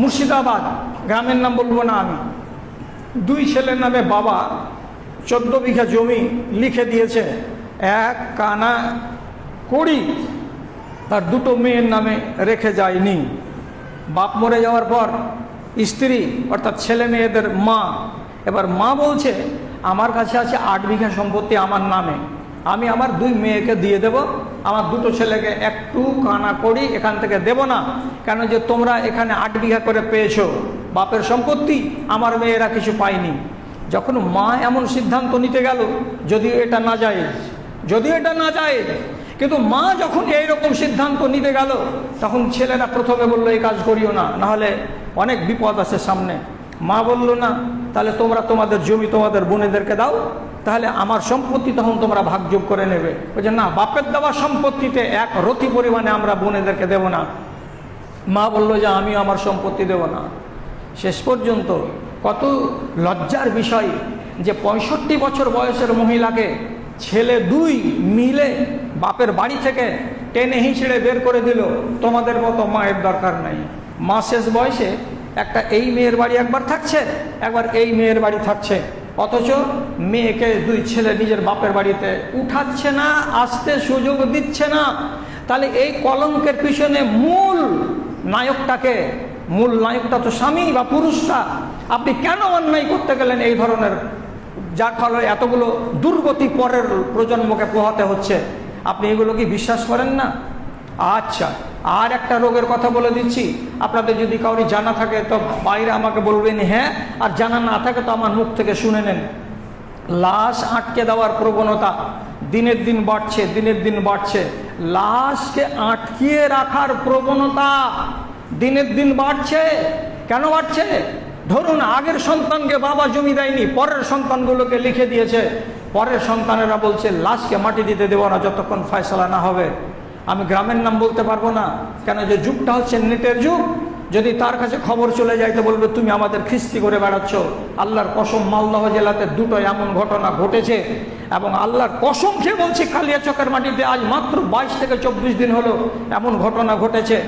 মুর্শিদাবাদ, গ্রামের নাম বলব না আমি। দুই ছেলের নামে বাবা চোদ্দ বিঘা জমি লিখে দিয়েছে, এক কানা কড়ি। তার দুটো মেয়ের নামে রেখে যায়নি। বাপ মরে যাওয়ার পর স্ত্রী, অর্থাৎ ছেলে মেয়েদের মা, এবার মা বলছে, আমার কাছে আছে আট বিঘা সম্পত্তি আমার নামে। আমি আমার দুই মেয়েকে দিয়ে দেব, আমার দুটো ছেলেকে একটু কানা করি, এখান থেকে দেব না। কেন যে তোমরা এখানে আট বিঘা করে পেয়েছ, বাপের সম্পত্তি আমার মেয়েরা কিছু পায়নি। যখন মা এমন সিদ্ধান্ত নিতে গেল, যদিও এটা না যায়, যদিও এটা না যায়, কিন্তু মা যখন এইরকম সিদ্ধান্ত নিতে গেল, তখন ছেলেরা প্রথমে বলল, এই কাজ করিও না। নাহলে অনেক বিপদ আছে সামনে। মা বলল, না, তাহলে তোমরা তোমাদের জমি তোমাদের বোনেদেরকে দাও, তাহলে আমার সম্পত্তি তখন তোমরা ভাগযোগ করে নেবে। বলছে না, বাপের দেওয়া সম্পত্তিতে এক রতি পরিমাণে আমরা বোনেদেরকে দেব না। মা বলল, যে আমি আমার সম্পত্তি দেব না। শেষ পর্যন্ত কত লজ্জার বিষয় যে, পঁয়ষট্টি বছর বয়সের মহিলাকে ছেলে দুই মিলে বাপের বাড়ি থেকে টেনে হিঁচড়ে বের করে দিল। তোমাদের মতো মায়ের দরকার নাই। মা শেষ বয়সে একটা এই মেয়ের বাড়ি একবার থাকছে, একবার এই মেয়ের বাড়ি থাকছে। অথচ মেয়েকে দুই ছেলে নিজের বাপের বাড়িতে উঠাচ্ছে না, আসতে সুযোগ দিচ্ছে না। তাহলে এই কলঙ্কের পিছনে মূল নায়কটাকে, মূল নায়কটা তো স্বামী বা পুরুষটা, আপনি কেন অন্যায় করতে গেলেন এই ধরনের? যার ফলে এতগুলো দুর্গতি পরের প্রজন্মকে পোহাতে হচ্ছে। আপনি এগুলো কি বিশ্বাস করেন না? আচ্ছা আর একটা রোগের কথা বলে দিচ্ছি। আপনাদের যদি কাউরি জানা থাকে, তো বাইরে আমাকে বলবেন হ্যাঁ? আর জানা না থাকে, তো আমার মুখ থেকে শুনে নেন। লাশ আটকে দেওয়ার প্রবণতা দিনের দিন বাড়ছে, দিনের দিন বাড়ছে। লাশকে আটকিয়ে রাখার প্রবণতা দিনের দিন বাড়ছে। কেন বাড়ছে? ধরুন, আগের সন্তানকে বাবা জমি দেয়নি, পরের সন্তানগুলোকে লিখে দিয়েছে। পরের সন্তানেরা বলছে, লাশকে মাটি দিতে দেবো না, যতক্ষণ ফয়সলা না হবে। আমি গ্রামের নাম বলতে পারব না। কেন যে যুগটা হচ্ছে নেটের যুগ। যদি তার কাছে খবর চলে যায় তো বলবে, তুমি আমাদের খিস্তি করে বেড়াচ্ছ। আল্লাহর কসম, মালদহ জেলাতে দুটো এমন ঘটনা ঘটেছে এবং আল্লাহর কসম খেয়ে বলছি, কালিয়া চকের মাটিতে আজ মাত্র বাইশ থেকে চব্বিশ দিন হলো এমন ঘটনা ঘটেছে।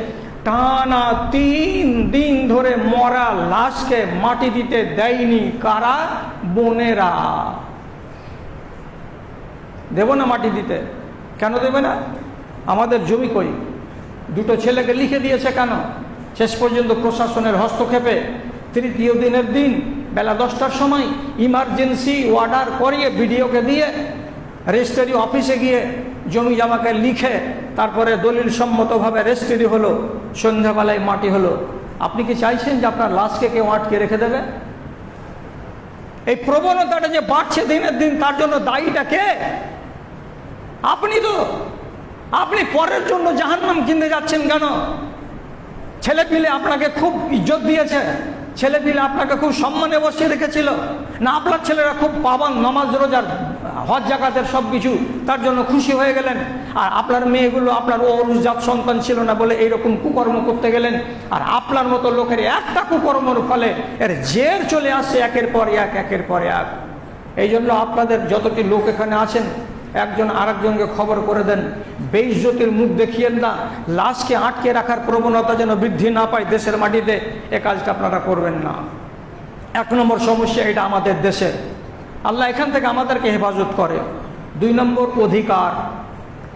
টানা তিন দিন ধরে মরা লাশকে মাটি দিতে দেয়নি কারা? বোনেরা। দেব না মাটি দিতে? কেন দেবে না? আমাদের জমি কই? দুটো ছেলেকে লিখে দিয়েছে কেন? শেষ পর্যন্ত প্রশাসনের হস্তক্ষেপে তৃতীয় দিনের দিন বেলা দশটার সময় ইমার্জেন্সি অর্ডার করিয়ে বিডিওকে দিয়ে রেজিস্ট্রি অফিসে গিয়ে জমি জামাকে লিখে তারপরে দলিল সম্মতভাবে রেজিস্ট্রি হলো, সন্ধ্যাবেলায় মাটি হলো। আপনি কি চাইছেন যে আপনার লাশকে কেউ আটকে রেখে দেবে? এই প্রবণতাটা যে বাড়ছে দিনের দিন, তার জন্য দায়ীটা কে? আপনি তো আপনি পরের জন্য জাহান্নাম কিনতে যাচ্ছেন কেন? ছেলে পিলে আপনাকে খুব ইজ্জত দিয়েছে। ছেলে পিলে আপনাকে খুব সম্মানে বসিয়ে রেখেছিল। না, আপনার ছেলেরা খুব পাবান, নমাজ, রোজার, হজ, জাকাতের সব কিছু, তার জন্য খুশি হয়ে গেলেন। আর আপনার মেয়েগুলো, আপনার অরুজাত সন্তান ছিল না বলে এইরকম কুকর্ম করতে গেলেন। আর আপনার মতো লোকের একটা কুকর্মর ফলে এর জের চলে আসছে একের পর এক, একের পর এক। এই জন্য আপনাদের যতটি লোক এখানে আছেন একজন আরেকজনকে খবর করে দেন। বেইজ্জতির মুখ দেখিয়েন না। লাশকে আটকে রাখার প্রবণতা যেন বৃদ্ধি না পায় দেশের মাটিতে, এ কাজটা আপনারা করবেন না। এক নম্বর সমস্যা এটা আমাদের দেশের। আল্লাহ এখান থেকে আমাদেরকে হেফাজত করে। দুই নম্বর অধিকার।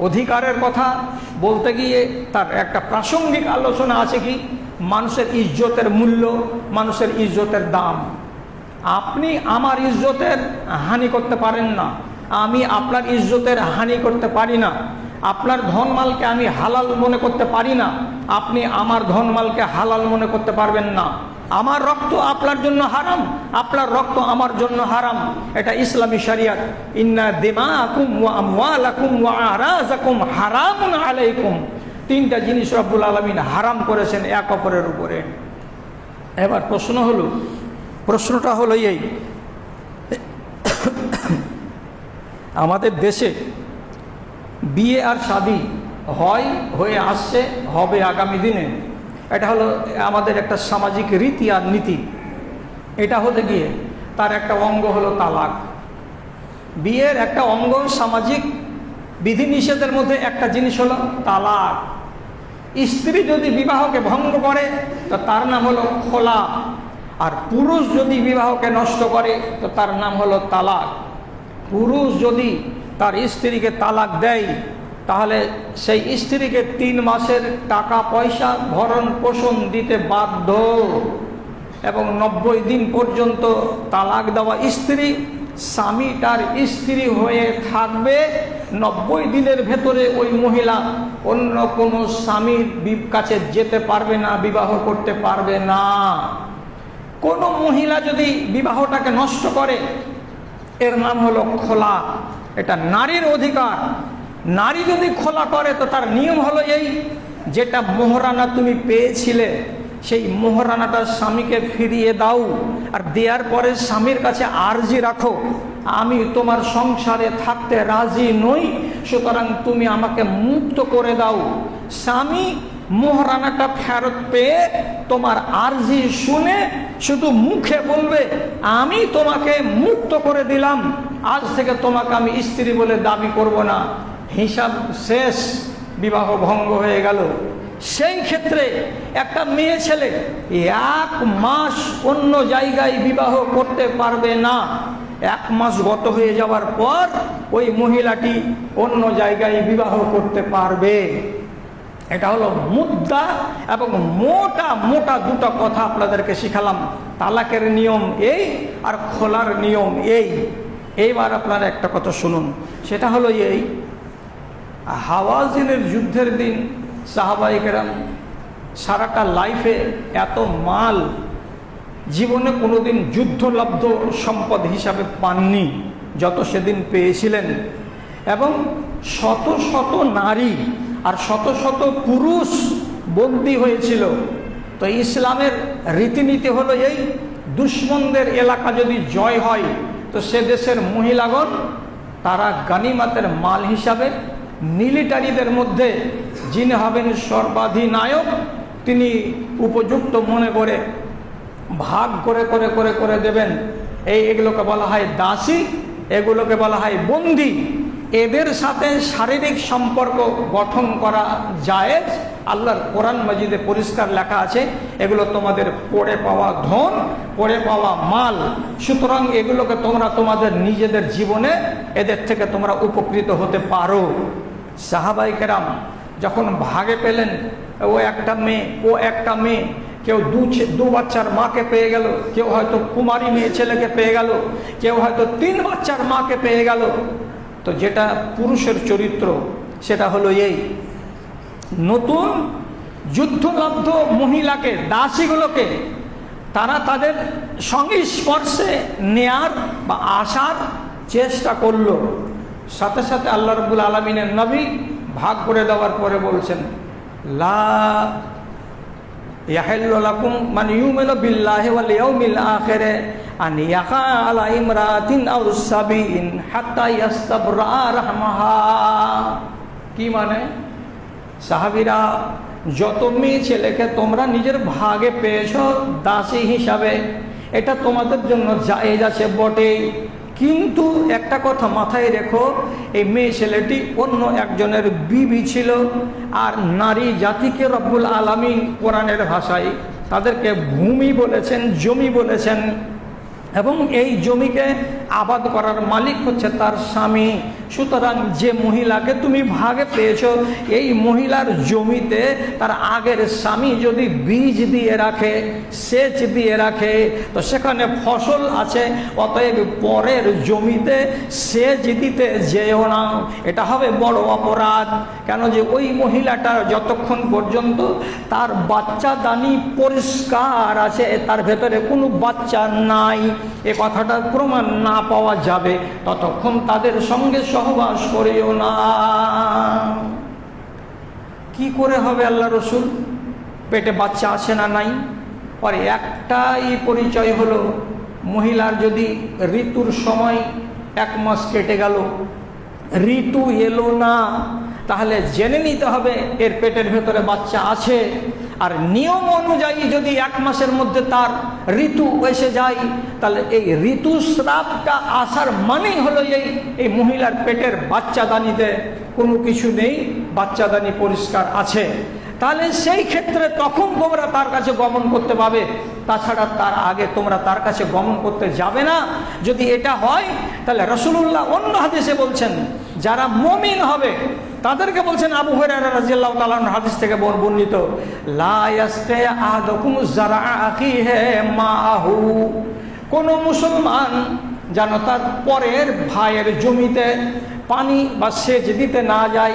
অধিকারের কথা বলতে গিয়ে তার একটা প্রাসঙ্গিক আলোচনা আছে কি? মানুষের ইজ্জতের মূল্য, মানুষের ইজ্জতের দাম। আপনি আমার ইজ্জতের হানি করতে পারেন না। আমি আপনার ইজ্জতের হানি করতে পারি না। আপনার ধনমালকে আমি হালাল মনে করতে পারি না। আপনি আমার ধনমালকে হালাল মনে করতে পারবেন না। আমার রক্ত আপনার জন্য হারাম, আপনার রক্ত আমার জন্য হারাম। এটা ইসলামী শরিয়াত। ইন্না ওয়া আমওয়ালাকুম ওয়া আরাজাকুম হারামুন আলাইকুম। তিনটা জিনিস রব্বুল আলামিন হারাম করেছেন এক অপরের উপরে। এবার প্রশ্ন হলো, প্রশ্নটা হলো এই আমাদের দেশে বিয়ে আর শাদি হয়, হয়ে আসছে, হবে আগামী দিনে। এটা হলো আমাদের একটা সামাজিক রীতি আর নীতি। এটা হতে গিয়ে তার একটা অঙ্গ হলো তালাক। বিয়ের একটা অঙ্গ সামাজিক বিধিনিষেধের মধ্যে একটা জিনিস হলো তালাক। স্ত্রী যদি বিবাহকে ভঙ্গ করে, তো তার নাম হলো খোলা। আর পুরুষ যদি বিবাহকে নষ্ট করে, তো তার নাম হলো তালাক। পুরুষ যদি তার স্ত্রীকে তালাক দেয়, তাহলে সেই স্ত্রীকে তিন মাসের টাকা পয়সা ভরণ পোষণ দিতে বাধ্য। এবং নব্বই দিন পর্যন্ত তালাক দেওয়া স্ত্রী, স্বামী তার স্ত্রী হয়ে থাকবে। নব্বই দিনের ভেতরে ওই মহিলা অন্য কোনো স্বামীর কাছে যেতে পারবে না, বিবাহ করতে পারবে না। কোনো মহিলা যদি বিবাহটাকে নষ্ট করে এর নাম হলো খোলা। এটা নারীর অধিকার। নারী যদি খোলা করে, তো তার নিয়ম হলো এই, যেটা মোহরানা তুমি পেয়েছিলে, সেই মোহরানাটা স্বামীকে ফিরিয়ে দাও আর দেওয়ার পরে স্বামীর কাছে আর্জি রাখো। আমি তোমার সংসারে থাকতে রাজি নই, সুতরাং তুমি আমাকে মুক্ত করে দাও। স্বামী মোহরানাটা ফেরত পেয়ে তোমার আর্জি শুনে শুধু মুখে বলবে, আমি তোমাকে মুক্ত করে দিলাম। আজ থেকে তোমাকে আমি স্ত্রী বলে দাবি করব না। হিসাব শেষ, বিবাহ ভঙ্গ হয়ে গেল। সেই ক্ষেত্রে একটা মেয়ে ছেলে এক মাস অন্য জায়গায় বিবাহ করতে পারবে না। এক মাস গত হয়ে যাওয়ার পর ওই মহিলাটি অন্য জায়গায় বিবাহ করতে পারবে। এটা হলো মুদ্রা এবং মোটা মোটা দুটো কথা আপনাদেরকে শিখালাম। তালাকের নিয়ম এই আর খোলার নিয়ম এই। এইবার আপনারা একটা কথা শুনুন। সেটা হলো এই, হাওয়াজিনের যুদ্ধের দিন সাহাবাইকেরাম সারাটা লাইফে এত মাল, জীবনে কোনোদিন যুদ্ধলব্ধ সম্পদ হিসাবে পাননি, যত সেদিন পেয়েছিলেন। এবং শত শত নারী আর শত শত পুরুষ বন্দী হয়েছিল। তো ইসলামের রীতিনীতি হলো এই, দুশ্মনদের এলাকা যদি জয় হয়, তো সে দেশের মহিলাগণ, তারা গানিমাতের মাল হিসাবে, মিলিটারিদের মধ্যে যিনি হবেন সর্বাধিনায়ক, তিনি উপযুক্ত মনে করে ভাগ করে করে করে করে দেবেন। এই এগুলোকে বলা হয় দাসী, এগুলোকে বলা হয় বন্দি। এদের সাথে শারীরিক সম্পর্ক গঠন করা যায় আল্লাহর কোরআন মাজিদে পরিষ্কার লেখা আছে, এগুলো তোমাদের পড়ে পাওয়া ধন, পড়ে পাওয়া মাল। সুতরাং এগুলোকে তোমরা তোমাদের নিজেদের জীবনে এদের থেকে তোমরা উপকৃত হতে পারো। সাহাবাই কেরাম যখন ভাগে পেলেন, ও একটা মেয়ে, ও একটা মেয়ে, কেউ দু দু বাচ্চার মাকে পেয়ে গেল, কেউ হয়তো কুমারী মেয়ে ছেলেকে পেয়ে গেল, কেউ হয়তো তিন বাচ্চার মাকে পেয়ে গেল। তো যেটা পুরুষের চরিত্র, সেটা হলো এই। নতুন যুদ্ধলব্ধ মহিলাকে, দাসীগুলোকে, তারা তাদের সংস্পর্শে নেয়ার বা আসার চেষ্টা করল। সাথে সাথে আল্লাহ রবুল আলমিনের নবী ভাগ করে দেওয়ার পরে বলছেন, লা ইয়াহিল্লু লাকুম মান ইউমিনু বিল্লাহি আখিরে আন ইয়াকা আলা ইমরাতিন আও সাবিন হাত্তা ইয়াস্তাবরা রাহমাহা কি মানে? সাহাবীরা, যত মেয়ে ছেলেকে তোমরা নিজের ভাগে পেয়েছ, দাসী হিসাবে, এটা তোমাদের জন্য জায়েজ আছে বটে কিন্তু একটা কথা মাথায় রেখো, এই মেয়ে ছেলেটি অন্য একজনের বিবি ছিল আর নারী জাতিকে রব্বুল আলামিন কোরআনের ভাষায় তাদেরকে ভূমি বলেছেন, জমি বলেছেন। এবং এই জমিকে আবাদ করার মালিক হচ্ছে তার স্বামী। সুতরাং যে মহিলাকে তুমি ভাগে পেয়েছ, এই মহিলার জমিতে তার আগের স্বামী যদি বীজ দিয়ে রাখে, সেচ দিয়ে রাখে, তো সেখানে ফসল আছে, অতএব পরের জমিতে সেচ দিতে যেও না। এটা হবে বড় অপরাধ। কেন যে ওই মহিলাটা যতক্ষণ পর্যন্ত তার বাচ্চা দানি পরিষ্কার আছে, তার ভেতরে কোনো বাচ্চা নাই। এ কথাটার প্রমাণ না পাওয়া যাবে, ততক্ষণ তাদের সঙ্গে সহবাস করিও না। কি করে হবে আল্লাহ রসুল? পেটে বাচ্চা আসে না নাই? আর একটাই পরিচয় হলো, মহিলার যদি ঋতুর সময় এক মাস কেটে গেল, ঋতু এলো না, তাহলে জেনে নিতে হবে এর পেটের ভেতরে বাচ্চা আছে। আর নিয়ম অনুযায়ী যদি এক মাসের মধ্যে তার ঋতু এসে যায়, তাহলে এই ঋতুস্রাবটা আসার মানেই হলো এই এই মহিলার পেটের বাচ্চাদানিতে কোনো কিছু নেই, বাচ্চাদানি পরিষ্কার আছে। তাহলে সেই ক্ষেত্রে তখন তোমরা তার কাছে গমন করতে পাবে। তাছাড়া তার আগে তোমরা তার কাছে গমন করতে যাবে না। যদি এটা হয়, তাহলে রসুল্লাহ অন্য হাদিসে বলছেন, যারা মমিন হবে তাদেরকে বলছেন আবু হাদিস থেকে বর- বর্ণিত মাহু কোন মুসলমান যেন তার পরের ভাইয়ের জমিতে পানি বা সেচ দিতে না যায়,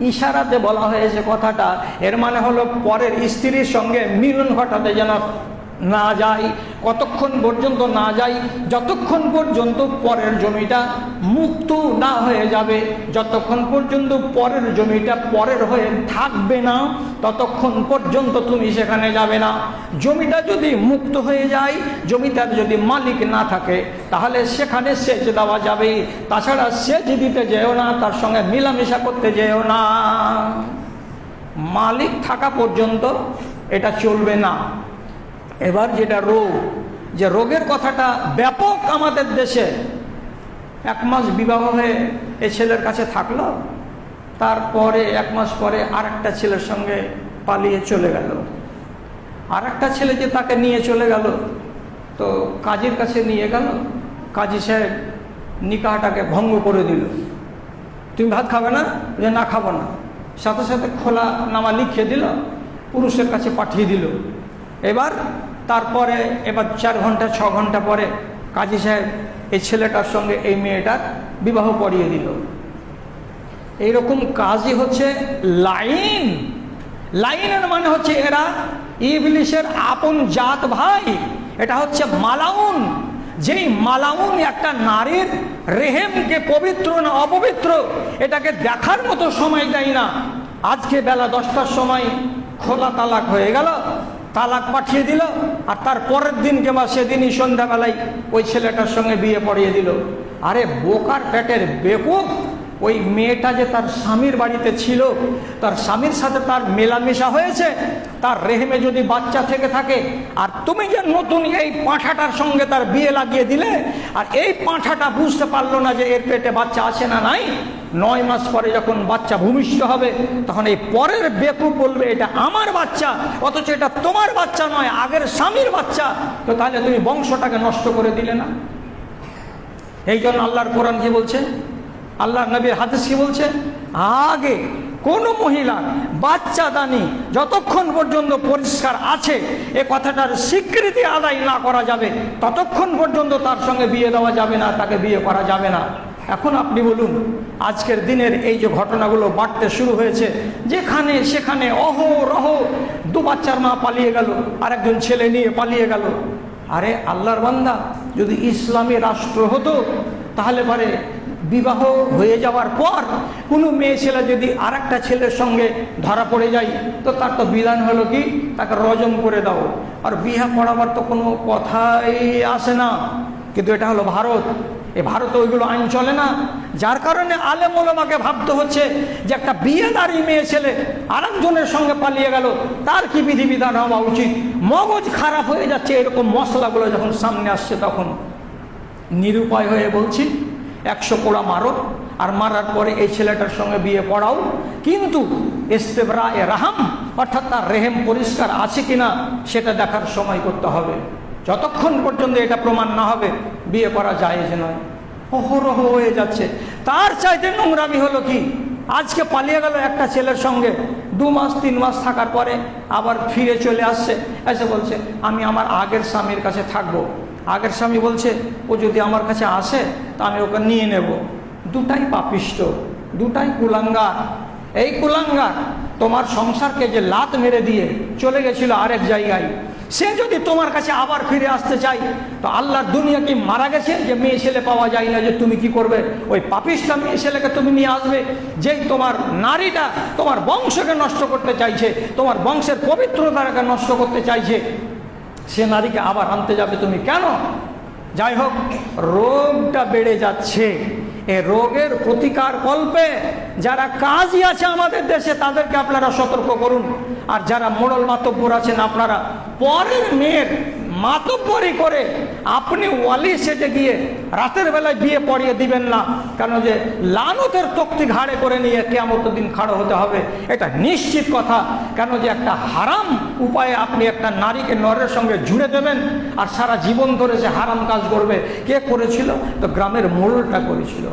ইশারাতে বলা হয়েছে কথাটা। এর মানে হলো পরের স্ত্রীর সঙ্গে মিলন ঘটাতে যেন না যায় কতক্ষণ পর্যন্ত না যায় যতক্ষণ পর্যন্ত পরের জমিটা মুক্ত না হয়ে যাবে, যতক্ষণ পর্যন্ত পরের জমিটা পরের হয়ে থাকবে না, ততক্ষণ পর্যন্ত তুমি সেখানে যাবে না। জমিটা যদি মুক্ত হয়ে যায়, জমিটার যদি মালিক না থাকে, তাহলে সেখানে সেচ দেওয়া যাবে। তাছাড়া সেচ দিতে যেও না, তার সঙ্গে মিলামেশা করতে যেও না। মালিক থাকা পর্যন্ত এটা চলবে না। এবার যেটা রোগ, যে রোগের কথাটা ব্যাপক আমাদের দেশে, এক মাস বিবাহ হয়ে এই ছেলের কাছে থাকল, তারপরে এক মাস পরে আরেকটা ছেলের সঙ্গে পালিয়ে চলে গেল। আর একটা ছেলে যে তাকে নিয়ে চলে গেল, তো কাজীর কাছে নিয়ে গেল, কাজী সাহেব নিকাহটাকে ভঙ্গ করে দিল। তুমি ভাত খাবে না? যে না, খাব না। সাথে সাথে খোলা নামা লিখিয়ে দিল, পুরুষের কাছে পাঠিয়ে দিল। এবার তারপরে এবার চার ঘণ্টা, ছ ঘণ্টা পরে কাজী সাহেব এই ছেলেটার সঙ্গে এই মেয়েটার বিবাহ পড়িয়ে দিল। এইরকম কাজই হচ্ছে লাইন। লাইনের মানে হচ্ছে এরা ইবলিশের আপন জাত ভাই। এটা হচ্ছে মালাউন। যেই মালাউন একটা নারীর রেহেমকে পবিত্র না অপবিত্র, এটাকে দেখার মতো সময় দেয় না। আজকে বেলা দশটার সময় খোলা তালাক হয়ে গেল। তালাক পাঠিয়ে দিল আর তার পরের দিন কিংবা সেদিনই সন্ধ্যাবেলায় ওই ছেলেটার সঙ্গে বিয়ে পড়িয়ে দিল। আরে বোকার পেটের বেকুব, ওই মেয়েটা যে তার স্বামীর বাড়িতে ছিল, তার স্বামীর সাথে তার মেলামেশা হয়েছে, তার রেহেমে যদি বাচ্চা থেকে থাকে, আর তুমি যে নতুন এই পাঁঠাটার সঙ্গে তার বিয়ে লাগিয়ে দিলে, আর এই পাঁঠাটা বুঝতে পারল না যে এর পেটে বাচ্চা আছে না নাই নয় মাস পরে যখন বাচ্চা ভূমিষ্ঠ হবে, তখন এই পরের বেকুব বলবে, এটা আমার বাচ্চা, অথচ এটা তোমার বাচ্চা নয়, আগের স্বামীর বাচ্চা। তো তাহলে তুমি বংশটাকে নষ্ট করে দিলে না। এই জন্য আল্লাহর কোরআন কি বলছে? আল্লাহ নবীর হাদিস কি বলছে? আগে কোনো মহিলা বাচ্চা দানি যতক্ষণ পর্যন্ত পরিষ্কার আছে, এ কথাটার স্বীকৃতি আদায় না করা যাবে, ততক্ষণ পর্যন্ত তার সঙ্গে বিয়ে দেওয়া যাবে না, তাকে বিয়ে করা যাবে না। এখন আপনি বলুন, আজকের দিনের এই যে ঘটনাগুলো বাড়তে শুরু হয়েছে, যেখানে সেখানে অহরহ দু বাচ্চার মা পালিয়ে গেল, আরেকজন ছেলে নিয়ে পালিয়ে গেল। আরে আল্লাহর বান্দা, যদি ইসলামী রাষ্ট্র হতো, তাহলে পরে বিবাহ হয়ে যাওয়ার পর কোনো মেয়ে ছেলে যদি আর ছেলের সঙ্গে ধরা পড়ে যায়, তো তার তো বিধান হলো কি? তাকে রজম করে দাও। আর বিহা পড়াবার তো কোনো কথাই আসে না। কিন্তু এটা হলো ভারত। এ ভারতে ওইগুলো আইন চলে না। যার কারণে আলেম ওলামাকে ভাবতে হচ্ছে যে একটা বিয়েদারি মেয়ে ছেলে আরেকজনের সঙ্গে পালিয়ে গেল, তার কি বিধিবিধান হওয়া উচিত? মগজ খারাপ হয়ে যাচ্ছে, এরকম মশলাগুলো যখন সামনে আসছে তখন। নিরুপায় হয়ে বলছি, একশো কোড়া মারো আর মারার পরে এই ছেলেটার সঙ্গে বিয়ে পড়াও। কিন্তু ইস্তেবরা এ রাহাম, অর্থাৎ তার রেহেম পরিষ্কার আছে কিনা, সেটা দেখার সময় করতে হবে। যতক্ষণ পর্যন্ত এটা প্রমাণ না হবে, বিয়ে করা যায় যে নয়। অহরহ হয়ে যাচ্ছে। তার চাইতে নোংরামি হলো কি? আজকে পালিয়ে গেল একটা ছেলের সঙ্গে, দু মাস, তিন মাস থাকার পরে আবার ফিরে চলে আসছে, এসে বলছে, আমি আমার আগের স্বামীর কাছে থাকব। আগের স্বামী বলছে, ও যদি আমার কাছে আসে, তা আমি ওকে নিয়ে নেব। দুটাই পাপিষ্ট, দুটাই কুলাঙ্গার। এই কুলাঙ্গার তোমার সংসারকে যে লাত মেরে দিয়ে চলে গেছিল আরেক জায়গায়, সে যদি তোমার কাছে আবার ফিরে আসতে চাই তো আল্লাহর দুনিয়া কি মারা গেছে? যে মেয়ে ছেলে পাওয়া যায় না, যে তুমি কি করবে? ওই পাপিষ্টা মেয়ে ছেলেকে তুমি নিয়ে আসবে, যেই তোমার নারীটা তোমার বংশকে নষ্ট করতে চাইছে, তোমার বংশের পবিত্রতাকে নষ্ট করতে চাইছে, সে নারীকে আবার আনতে যাবে তুমি কেন? যাই হোক, রোগটা বেড়ে যাচ্ছে। এ রোগের প্রতিকার কল্পে যারা কাজই আছে আমাদের দেশে, তাদেরকে আপনারা সতর্ক করুন। আর যারা মোড়ল মাতব্বর আছেন, আপনারা পরের মেয়ের মাতব্বরি করে আপনি ওয়ালি সেজে গিয়ে রাতের বেলায় বিয়ে পড়িয়ে দিবেন না। কেন যে লানতের তক্তি ঘাড়ে করে নিয়ে কেমত দিন খাড়ো হতে হবে, এটা নিশ্চিত কথা। কেন যে একটা হারাম উপায়ে আপনি একটা নারীকে নরের সঙ্গে জুড়ে দেবেন আর সারা জীবন ধরে সে হারাম কাজ করবে। কে করেছিল? তো গ্রামের মোড়লটা করেছিল।